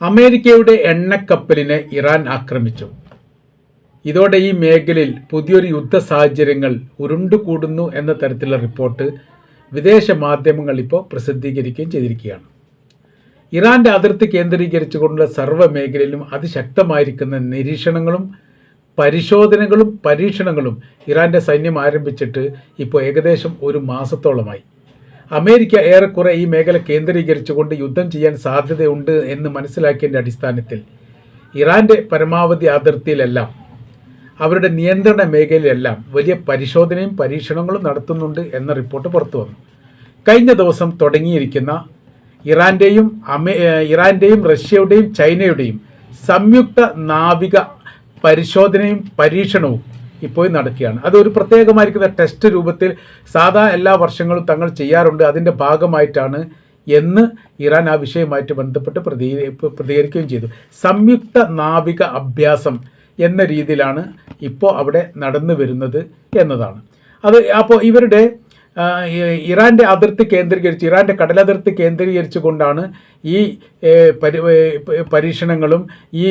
അമേരിക്കയുടെ എണ്ണക്കപ്പലിനെ ഇറാൻ ആക്രമിച്ചു. ഇതോടെ ഈ മേഖലയിൽ പുതിയൊരു യുദ്ധ സാഹചര്യങ്ങൾ ഉരുണ്ടുകൂടുന്നു എന്ന തരത്തിലുള്ള റിപ്പോർട്ട് വിദേശ മാധ്യമങ്ങൾ ഇപ്പോൾ പ്രസിദ്ധീകരിക്കുകയും ചെയ്തിരിക്കുകയാണ്. ഇറാന്റെ അതിർത്തി കേന്ദ്രീകരിച്ചുകൊണ്ടുള്ള സർവ മേഖലയിലും അതിശക്തമായിരിക്കുന്ന നിരീക്ഷണങ്ങളും പരിശോധനകളും പരീക്ഷണങ്ങളും ഇറാന്റെ സൈന്യം ആരംഭിച്ചിട്ട് ഇപ്പോൾ ഏകദേശം ഒരു മാസത്തോളമായി. അമേരിക്ക ഏറെക്കുറെ ഈ മേഖല കേന്ദ്രീകരിച്ചുകൊണ്ട് യുദ്ധം ചെയ്യാൻ സാധ്യതയുണ്ട് എന്ന് മനസ്സിലാക്കിയതിന്റെ അടിസ്ഥാനത്തിൽ ഇറാന്റെ പരമാവധി അതിർത്തിയിലെല്ലാം അവരുടെ നിയന്ത്രണ മേഖലയിലെല്ലാം വലിയ പരിശോധനയും പരീക്ഷണങ്ങളും നടത്തുന്നുണ്ട് എന്ന റിപ്പോർട്ട് പുറത്തു വന്നു. കഴിഞ്ഞ ദിവസം തുടങ്ങിയിരിക്കുന്ന ഇറാന്റെയും അമേ ഇറാന്റെയും റഷ്യയുടെയും ചൈനയുടെയും സംയുക്ത നാവിക പരിശോധനയും പരീക്ഷണവും ഇപ്പോൾ നടക്കുകയാണ്. അത് ഒരു പ്രത്യേകമായിരിക്കുന്ന ടെസ്റ്റ് രൂപത്തിൽ സാധാ എല്ലാ വർഷങ്ങളും തങ്ങൾ ചെയ്യാറുണ്ട്. അതിന്റെ ഭാഗമായിട്ടാണ് എന്ന് ഇറാൻ ആ വിഷയവുമായിട്ട് ബന്ധപ്പെട്ട് പ്രതി പ്രതികരിക്കുകയും ചെയ്തു. സംയുക്ത നാവിക അഭ്യാസം എന്ന രീതിയിലാണ് ഇപ്പോൾ അവിടെ നടന്നു വരുന്നത് എന്നതാണ്. അത് അപ്പോൾ ഇവരുടെ ഇറാന്റെ അതിർത്തി കേന്ദ്രീകരിച്ച് ഇറാന്റെ കടലതിർത്തി കേന്ദ്രീകരിച്ചു കൊണ്ടാണ് ഈ പരി പരീക്ഷണങ്ങളും ഈ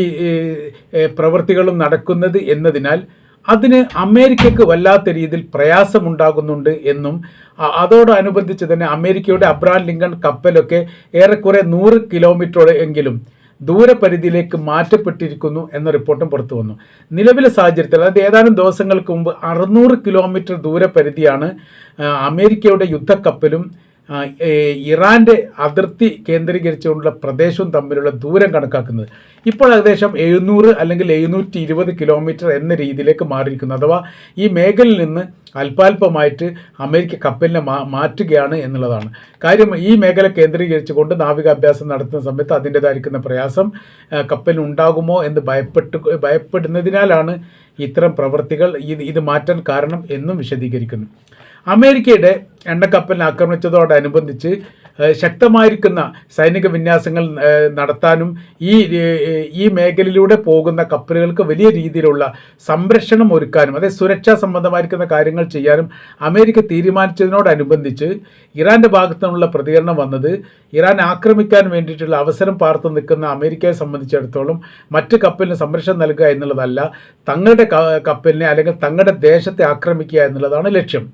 പ്രവൃത്തികളും നടക്കുന്നത് എന്നതിനാൽ അതിന് അമേരിക്കക്ക് വല്ലാത്ത രീതിയിൽ പ്രയാസമുണ്ടാകുന്നുണ്ട് എന്നും അതോടനുബന്ധിച്ച് തന്നെ അമേരിക്കയുടെ അബ്രാൻ ലിങ്കൺ കപ്പലൊക്കെ ഏറെക്കുറെ നൂറ് കിലോമീറ്ററോളം എങ്കിലും ദൂരപരിധിയിലേക്ക് മാറ്റപ്പെട്ടിരിക്കുന്നു എന്ന റിപ്പോർട്ടും പുറത്തു വന്നു. നിലവിലെ സാഹചര്യത്തിൽ അതായത് ഏതാനും ദിവസങ്ങൾക്ക് മുമ്പ് അറുന്നൂറ് കിലോമീറ്റർ ദൂരപരിധിയാണ് അമേരിക്കയുടെ യുദ്ധക്കപ്പലും ഇറാന്റെ അതിർത്തി കേന്ദ്രീകരിച്ചുകൊണ്ടുള്ള പ്രദേശവും തമ്മിലുള്ള ദൂരം കണക്കാക്കുന്നത്. ഇപ്പോൾ ഏകദേശം എഴുന്നൂറ് അല്ലെങ്കിൽ എഴുന്നൂറ്റി ഇരുപത് കിലോമീറ്റർ എന്ന രീതിയിലേക്ക് മാറിയിരിക്കുന്നു. അഥവാ ഈ മേഖലയിൽ നിന്ന് അല്പാൽപമായിട്ട് അമേരിക്ക കപ്പലിനെ മാ മാറ്റുകയാണ് എന്നുള്ളതാണ്. കാര്യം ഈ മേഖല കേന്ദ്രീകരിച്ചുകൊണ്ട് നാവികാഭ്യാസം നടത്തുന്ന സമയത്ത് അതിന്റെതായിരിക്കുന്ന പ്രയാസം കപ്പലിനുണ്ടാകുമോ എന്ന് ഭയപ്പെട്ട് ഭയപ്പെടുന്നതിനാലാണ് ഇത്തരം പ്രവൃത്തികൾ ഇത് ഇത് മാറ്റാൻ കാരണം എന്നും വിശദീകരിക്കുന്നു. അമേരിക്കയുടെ എണ്ണക്കപ്പലിനെ ആക്രമിച്ചതോടനുബന്ധിച്ച് ശക്തമായിരിക്കുന്ന സൈനിക വിന്യാസങ്ങൾ നടത്താനും ഈ ഈ മേഖലയിലൂടെ പോകുന്ന കപ്പലുകൾക്ക് വലിയ രീതിയിലുള്ള സംരക്ഷണം ഒരുക്കാനും അതായത് സുരക്ഷാ സംബന്ധമായിരിക്കുന്ന കാര്യങ്ങൾ ചെയ്യാനും അമേരിക്ക തീരുമാനിച്ചതിനോടനുബന്ധിച്ച് ഇറാന്റെ ഭാഗത്തു നിന്നുള്ള പ്രതികരണം വന്നത് ഇറാൻ ആക്രമിക്കാൻ വേണ്ടിയിട്ടുള്ള അവസരം പാർത്തു നിൽക്കുന്ന അമേരിക്കയെ സംബന്ധിച്ചിടത്തോളം മറ്റ് കപ്പലിന് സംരക്ഷണം നൽകുക എന്നുള്ളതല്ല തങ്ങളുടെ കപ്പലിനെ അല്ലെങ്കിൽ തങ്ങളുടെ ദേശത്തെ ആക്രമിക്കുക എന്നുള്ളതാണ് ലക്ഷ്യം.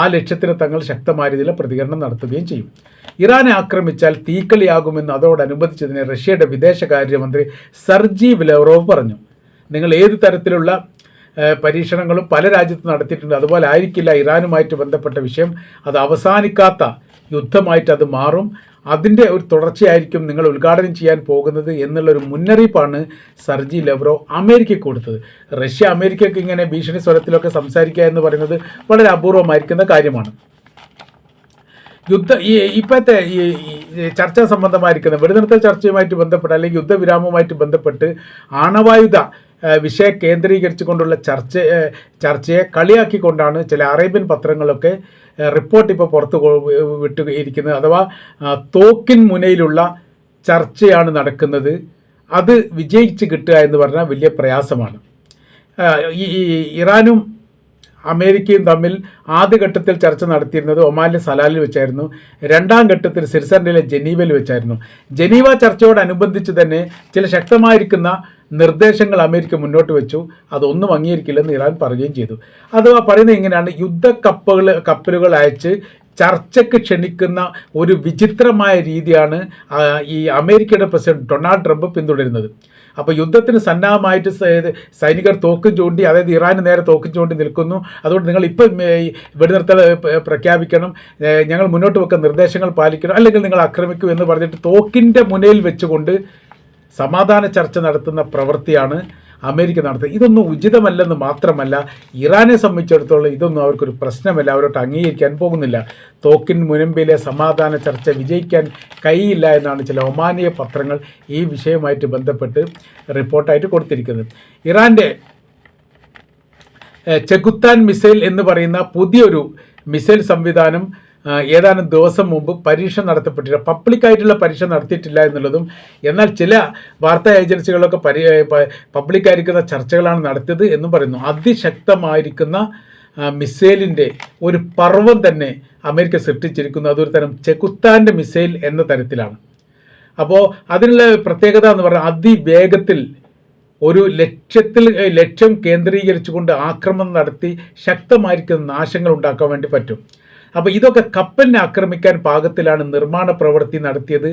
ആ ലക്ഷ്യത്തിന് തങ്ങൾ ശക്തമായ രീതിയിൽ പ്രതികരണം നടത്തുകയും ചെയ്യും. ഇറാനെ ആക്രമിച്ചാൽ തീക്കളിയാകുമെന്ന് അതോടനുബന്ധിച്ചതിന് റഷ്യയുടെ വിദേശകാര്യമന്ത്രി സർജി വിലവറോവ് പറഞ്ഞു. നിങ്ങൾ ഏത് തരത്തിലുള്ള പരീക്ഷണങ്ങളും പല രാജ്യത്തും നടത്തിയിട്ടുണ്ട് അതുപോലെ ആയിരിക്കില്ല ഇറാനുമായിട്ട് ബന്ധപ്പെട്ട വിഷയം. അത് അവസാനിക്കാത്ത യുദ്ധമായിട്ട് അത് മാറും. അതിന്റെ ഒരു തുടർച്ചയായിരിക്കും നിങ്ങൾ ഉദ്ഘാടനം ചെയ്യാൻ പോകുന്നത് എന്നുള്ളൊരു മുന്നറിയിപ്പാണ് സർജി ലെവ്റോ അമേരിക്കയ്ക്ക് കൊടുത്തത്. റഷ്യ അമേരിക്കയ്ക്ക് ഇങ്ങനെ ഭീഷണി സ്വരത്തിലൊക്കെ സംസാരിക്കുക എന്ന് പറയുന്നത് വളരെ അപൂർവമായിരിക്കുന്ന കാര്യമാണ്. യുദ്ധ ഈ ഇപ്പോഴത്തെ ഈ ചർച്ചാ സംബന്ധമായിരിക്കുന്ന വെടിനിർത്തൽ ചർച്ചയുമായിട്ട് ബന്ധപ്പെട്ട് അല്ലെങ്കിൽ യുദ്ധവിരാമവുമായിട്ട് ബന്ധപ്പെട്ട് ആണവായുധ വിഷയ കേന്ദ്രീകരിച്ചുകൊണ്ടുള്ള ചർച്ച ചർച്ചയെ കളിയാക്കിക്കൊണ്ടാണ് ചില അറേബ്യൻ പത്രങ്ങളൊക്കെ റിപ്പോർട്ട് ഇപ്പോൾ പുറത്ത് വിട്ടു ഇരിക്കുന്നത്. അഥവാ തോക്കിൻ മുനയിലുള്ള ചർച്ചയാണ് നടക്കുന്നത്. അത് വിജയിച്ച് കിട്ടുക എന്ന് പറഞ്ഞാൽ വലിയ പ്രയാസമാണ്. ഈ ഈ ഇറാനും അമേരിക്കയും തമ്മിൽ ആദ്യഘട്ടത്തിൽ ചർച്ച നടത്തിയിരുന്നത് ഒമാനിലെ സലാലിൽ വെച്ചായിരുന്നു. രണ്ടാം ഘട്ടത്തിൽ സ്വിറ്റ്സർലൻഡിലെ ജനീവയിൽ വെച്ചായിരുന്നു. ജനീവ ചർച്ചയോടനുബന്ധിച്ച് തന്നെ ചില ശക്തമായിരിക്കുന്ന നിർദ്ദേശങ്ങൾ അമേരിക്ക മുന്നോട്ട് വെച്ചു. അതൊന്നും അംഗീകരിക്കില്ലെന്ന് ഇറാൻ പറയുകയും ചെയ്തു. അഥവാ പറയുന്നത് എങ്ങനെയാണ്? യുദ്ധ കപ്പുകൾ കപ്പലുകൾ അയച്ച് ചർച്ചയ്ക്ക് ക്ഷണിക്കുന്ന ഒരു വിചിത്രമായ രീതിയാണ് ഈ അമേരിക്കയുടെ പ്രസിഡന്റ് ഡൊണാൾഡ് ട്രംപ് പിന്തുടരുന്നത്. അപ്പോൾ യുദ്ധത്തിന് സന്നാഹമായിട്ട് സൈനികർ തോക്കും ചൂണ്ടി അതായത് ഇറാന് നേരെ തോക്കും ചൂണ്ടി നിൽക്കുന്നു. അതുകൊണ്ട് നിങ്ങൾ ഇപ്പം വെടിനിർത്തൽ പ്രഖ്യാപിക്കണം. ഞങ്ങൾ മുന്നോട്ട് വെക്കുന്ന നിർദ്ദേശങ്ങൾ പാലിക്കണം. അല്ലെങ്കിൽ നിങ്ങൾ ആക്രമിക്കൂ എന്ന് പറഞ്ഞിട്ട് തോക്കിന്റെ മുനയിൽ വെച്ചുകൊണ്ട് സമാധാന ചർച്ച നടത്തുന്ന പ്രവൃത്തിയാണ് അമേരിക്ക നടത്തുന്നത്. ഇതൊന്നും ഉചിതമല്ലെന്ന് മാത്രമല്ല ഇറാനെ സംബന്ധിച്ചിടത്തോളം ഇതൊന്നും അവർക്കൊരു പ്രശ്നമല്ല അവരോട്ട് അംഗീകരിക്കാൻ പോകുന്നില്ല. തോക്കിൻ മുനമ്പിലെ സമാധാന ചർച്ച വിജയിക്കാൻ കഴിയില്ല എന്നാണ് ചില ഒമാനിയ പത്രങ്ങൾ ഈ വിഷയവുമായിട്ട് ബന്ധപ്പെട്ട് റിപ്പോർട്ടായിട്ട് കൊടുത്തിരിക്കുന്നത്. ഇറാന്റെ ചെകുത്താൻ മിസൈൽ എന്ന് പറയുന്ന പുതിയൊരു മിസൈൽ സംവിധാനം ഏതാനും ദിവസം മുമ്പ് പരീക്ഷ നടത്തപ്പെട്ടില്ല. പബ്ലിക്കായിട്ടുള്ള പരീക്ഷ നടത്തിയിട്ടില്ല എന്നുള്ളതും എന്നാൽ ചില വാർത്താ ഏജൻസികളൊക്കെ പരി പബ്ലിക്കായിരിക്കുന്ന ചർച്ചകളാണ് നടത്തിയത് എന്നും പറയുന്നു. അതിശക്തമായിരിക്കുന്ന മിസൈലിന്റെ ഒരു പർവം തന്നെ അമേരിക്ക സൃഷ്ടിച്ചിരിക്കുന്നു. അതൊരു തരം ചെകുത്താന്റെ മിസൈൽ എന്ന തരത്തിലാണ്. അപ്പോൾ അതിനുള്ള പ്രത്യേകത എന്ന് പറഞ്ഞാൽ അതിവേഗത്തിൽ ഒരു ലക്ഷ്യത്തിൽ ലക്ഷ്യം കേന്ദ്രീകരിച്ചുകൊണ്ട് ആക്രമണം നടത്തി ശക്തമായിരിക്കുന്ന നാശങ്ങൾ ഉണ്ടാക്കാൻ വേണ്ടി പറ്റും. അപ്പോൾ ഇതൊക്കെ കപ്പലിനെ ആക്രമിക്കാൻ പാകത്തിലാണ് നിർമ്മാണ പ്രവൃത്തി നടത്തിയത്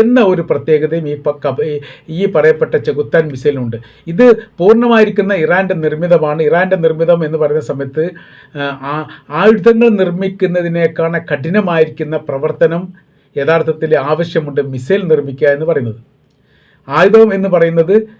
എന്ന ഒരു പ്രത്യേകതയും ഈ ഈ- പറയപ്പെട്ട ചെകുത്താൻ മിസൈലിനുണ്ട്. ഇത് പൂർണമായിരിക്കുന്ന ഇറാന്റെ നിർമ്മിതമാണ്. ഇറാന്റെ നിർമ്മിതം എന്ന് പറയുന്ന സമയത്ത് ആയുധങ്ങൾ നിർമ്മിക്കുന്നതിനേക്കാൾ കഠിനമായിരിക്കുന്ന പ്രവർത്തനം യഥാർത്ഥത്തിൽ ആവശ്യമുണ്ട് മിസൈൽ നിർമ്മിക്കുക എന്ന് പറയുന്നത്. ആയുധം എന്ന് പറയുന്നത്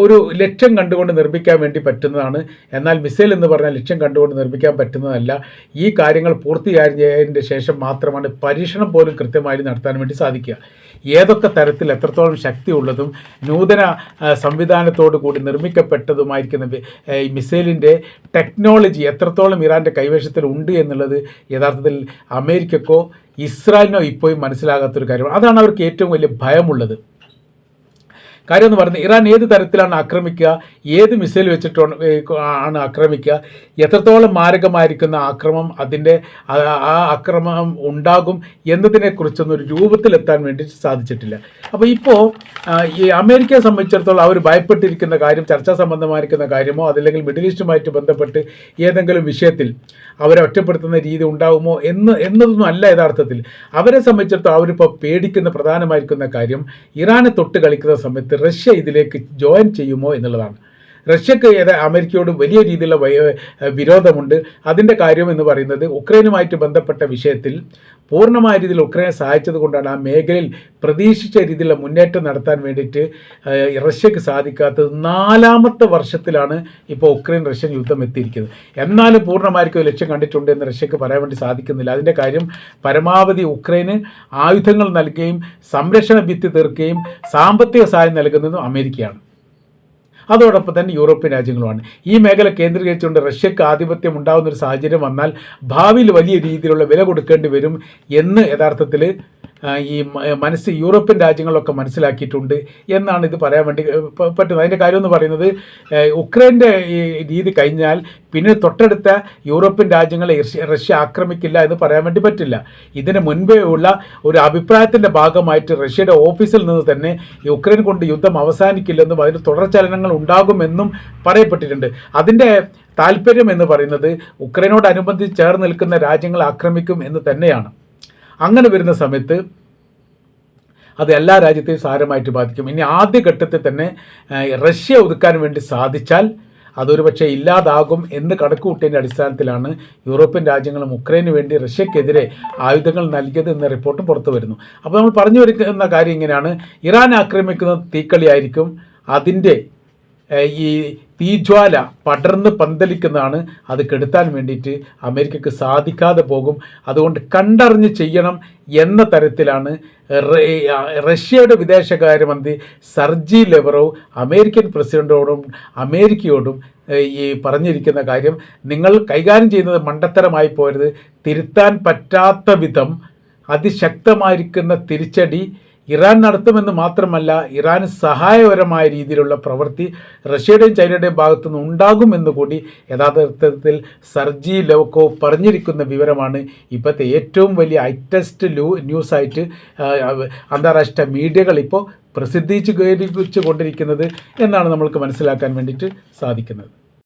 ഒരു ലക്ഷ്യം കണ്ടുകൊണ്ട് നിർമ്മിക്കാൻ വേണ്ടി പറ്റുന്നതാണ്. എന്നാൽ മിസൈൽ എന്ന് പറഞ്ഞാൽ ലക്ഷ്യം കണ്ടുകൊണ്ട് നിർമ്മിക്കാൻ പറ്റുന്നതല്ല. ഈ കാര്യങ്ങൾ പൂർത്തിയായതിന്റെ ശേഷം മാത്രമാണ് പരീക്ഷണം പോലും കൃത്യമായി നടത്താൻ വേണ്ടി സാധിക്കുക. ഏതൊക്കെ തരത്തിൽ എത്രത്തോളം ശക്തിയുള്ളതും നൂതന സംവിധാനത്തോടു കൂടി നിർമ്മിക്കപ്പെട്ടതുമായിരിക്കുന്ന ഈ മിസൈലിന്റെ ടെക്നോളജി എത്രത്തോളം ഇറാന്റെ കൈവശത്തിൽ ഉണ്ട് എന്നുള്ളത് യഥാർത്ഥത്തിൽ അമേരിക്കക്കോ ഇസ്രായേലിനോ ഇപ്പോഴും മനസ്സിലാകാത്തൊരു കാര്യമാണ്. അതാണ് അവർക്ക് ഏറ്റവും വലിയ ഭയമുള്ളത്. കാര്യം എന്ന് പറയുന്നത് ഇറാൻ ഏത് തരത്തിലാണ് ആക്രമിക്കുക? ഏത് മിസൈൽ വെച്ചിട്ടാണ് ആണ് ആക്രമിക്കുക? എത്രത്തോളം മാരകമായിരിക്കുന്ന ആക്രമം അതിന്റെ ആ ആക്രമം ഉണ്ടാകും എന്നതിനെക്കുറിച്ചൊന്നും ഒരു രൂപത്തിലെത്താൻ വേണ്ടി സാധിച്ചിട്ടില്ല. അപ്പോൾ ഇപ്പോൾ ഈ അമേരിക്കയെ സംബന്ധിച്ചിടത്തോളം അവർ ഭയപ്പെട്ടിരിക്കുന്ന കാര്യം ചർച്ചാ സംബന്ധമായിരിക്കുന്ന കാര്യമോ അതല്ലെങ്കിൽ മിഡിൽ ഈസ്റ്റുമായിട്ട് ബന്ധപ്പെട്ട് ഏതെങ്കിലും വിഷയത്തിൽ അവരെ ഒറ്റപ്പെടുത്തുന്ന രീതി ഉണ്ടാകുമോ എന്ന് എന്നതൊന്നും അല്ല യഥാർത്ഥത്തിൽ. അവരെ സംബന്ധിച്ചിടത്തോളം അവരിപ്പോൾ പേടിക്കുന്ന പ്രധാനമായിരിക്കുന്ന കാര്യം ഇറാനെ തൊട്ട് കളിക്കുന്ന സമയത്ത് റഷ്യ ഇതിലേക്ക് ജോയിൻ ചെയ്യുമോ എന്നുള്ളതാണ്. റഷ്യക്ക് അമേരിക്കയോട് വലിയ രീതിയിലുള്ള വിരോധമുണ്ട്. അതിന്റെ കാര്യം എന്ന് പറയുന്നത് ഉക്രൈനുമായിട്ട് ബന്ധപ്പെട്ട വിഷയത്തിൽ പൂർണമായ രീതിയിൽ ഉക്രൈനെ സഹായിച്ചത് കൊണ്ടാണ് ആ മേഖലയിൽ പ്രതീക്ഷിച്ച രീതിയിലുള്ള മുന്നേറ്റം നടത്താൻ വേണ്ടിയിട്ട് റഷ്യക്ക് സാധിക്കാത്തത് നാലാമത്തെ വർഷത്തിലാണ് ഇപ്പോൾ ഉക്രൈൻ റഷ്യൻ യുദ്ധം എത്തിയിരിക്കുന്നത്. എന്നാലും പൂർണമായിരിക്കും ലക്ഷ്യം കണ്ടിട്ടുണ്ട് എന്ന് റഷ്യക്ക് പറയാൻ വേണ്ടി സാധിക്കുന്നില്ല. അതിന്റെ കാര്യം പരമാവധി ഉക്രൈന് ആയുധങ്ങൾ നൽകുകയും സംരക്ഷണ ഭിത്തി തീർക്കുകയും സാമ്പത്തിക സഹായം നൽകുന്നതും അമേരിക്കയാണ്. അതോടൊപ്പം തന്നെ യൂറോപ്യൻ രാജ്യങ്ങളുമാണ്. ഈ മേഖല കേന്ദ്രീകരിച്ചുകൊണ്ട് റഷ്യക്ക് ആധിപത്യം ഉണ്ടാകുന്ന ഒരു സാഹചര്യം വന്നാൽ ഭാവിയിൽ വലിയ രീതിയിലുള്ള വില കൊടുക്കേണ്ടി വരും എന്ന് യഥാർത്ഥത്തിൽ ഈ മനസ്സ് യൂറോപ്യൻ രാജ്യങ്ങളൊക്കെ മനസ്സിലാക്കിയിട്ടുണ്ട് എന്നാണ് ഇത് പറയാൻ വേണ്ടി പറ്റുന്നത്. അതിന്റെ കാര്യം എന്ന് പറയുന്നത് ഉക്രൈന്റെ ഈ രീതി കഴിഞ്ഞാൽ പിന്നെ തൊട്ടടുത്ത യൂറോപ്യൻ രാജ്യങ്ങളെ റഷ്യ- ആക്രമിക്കില്ല എന്ന് പറയാൻ വേണ്ടി പറ്റില്ല. ഇതിന് മുൻപേ ഉള്ള ഒരു അഭിപ്രായത്തിന്റെ ഭാഗമായിട്ട് റഷ്യയുടെ ഓഫീസിൽ നിന്ന് തന്നെ യുക്രൈൻ കൊണ്ട് യുദ്ധം അവസാനിക്കില്ലെന്നും അതിന് തുടർചലനങ്ങൾ ഉണ്ടാകുമെന്നും പറയപ്പെട്ടിട്ടുണ്ട്. അതിന്റെ താല്പര്യം എന്ന് പറയുന്നത് ഉക്രൈനോടനുബന്ധിച്ച് ചേർന്ന് നിൽക്കുന്ന രാജ്യങ്ങൾ ആക്രമിക്കും എന്ന് തന്നെയാണ്. അങ്ങനെ വരുന്ന സമയത്ത് അത് എല്ലാ രാജ്യത്തെയും സാരമായിട്ട് ബാധിക്കും. ഇനി ആദ്യഘട്ടത്തിൽ തന്നെ റഷ്യ ഒതുക്കാൻ വേണ്ടി സാധിച്ചാൽ അതൊരു പക്ഷേ ഇല്ലാതാകും എന്ന് കണക്കുകൂട്ടിയതിന്റെ അടിസ്ഥാനത്തിലാണ് യൂറോപ്യൻ രാജ്യങ്ങളും ഉക്രൈന് വേണ്ടി റഷ്യക്കെതിരെ ആയുധങ്ങൾ നൽകിയത് എന്ന റിപ്പോർട്ടും പുറത്തു വരുന്നു. അപ്പോൾ നമ്മൾ പറഞ്ഞു വരുന്ന കാര്യം ഇങ്ങനെയാണ്. ഇറാൻ ആക്രമിക്കുന്ന തീക്കളിയായിരിക്കും അതിന്റെ ഈ തീജ്വാല പടർന്ന് പന്തലിക്കുന്നതാണ് അത് കെടുത്താൻ വേണ്ടിയിട്ട് അമേരിക്കക്ക് സാധിക്കാതെ പോകും. അതുകൊണ്ട് കണ്ടറിഞ്ഞ് ചെയ്യണം എന്ന തരത്തിലാണ് റഷ്യയുടെ വിദേശകാര്യമന്ത്രി സർജി ലെവറോ അമേരിക്കൻ പ്രസിഡന്റോടും അമേരിക്കയോടും ഈ പറഞ്ഞിരിക്കുന്ന കാര്യം. നിങ്ങൾ കൈകാര്യം ചെയ്യുന്നത് മണ്ടത്തരമായി പോരുത്. തിരുത്താൻ പറ്റാത്ത വിധം അതിശക്തമായിരിക്കുന്ന തിരിച്ചടി ഇറാൻ നടത്തുമെന്ന് മാത്രമല്ല ഇറാന് സഹായപരമായ രീതിയിലുള്ള പ്രവൃത്തി റഷ്യയുടെയും ചൈനയുടെയും ഭാഗത്തു നിന്ന് ഉണ്ടാകുമെന്ന് കൂടി യഥാർത്ഥത്തിൽ സർജി ലവ്കോ പറഞ്ഞിരിക്കുന്ന വിവരമാണ്. ഇപ്പോഴത്തെ ഏറ്റവും വലിയ ഹൈറ്റസ്റ്റ് ലൂ ന്യൂസായിട്ട് അന്താരാഷ്ട്ര മീഡിയകൾ ഇപ്പോൾ പ്രസിദ്ധീകരിച്ചു കൊണ്ടിരിക്കുന്നത് എന്നാണ് നമ്മൾക്ക് മനസ്സിലാക്കാൻ വേണ്ടിയിട്ട് സാധിക്കുന്നത്.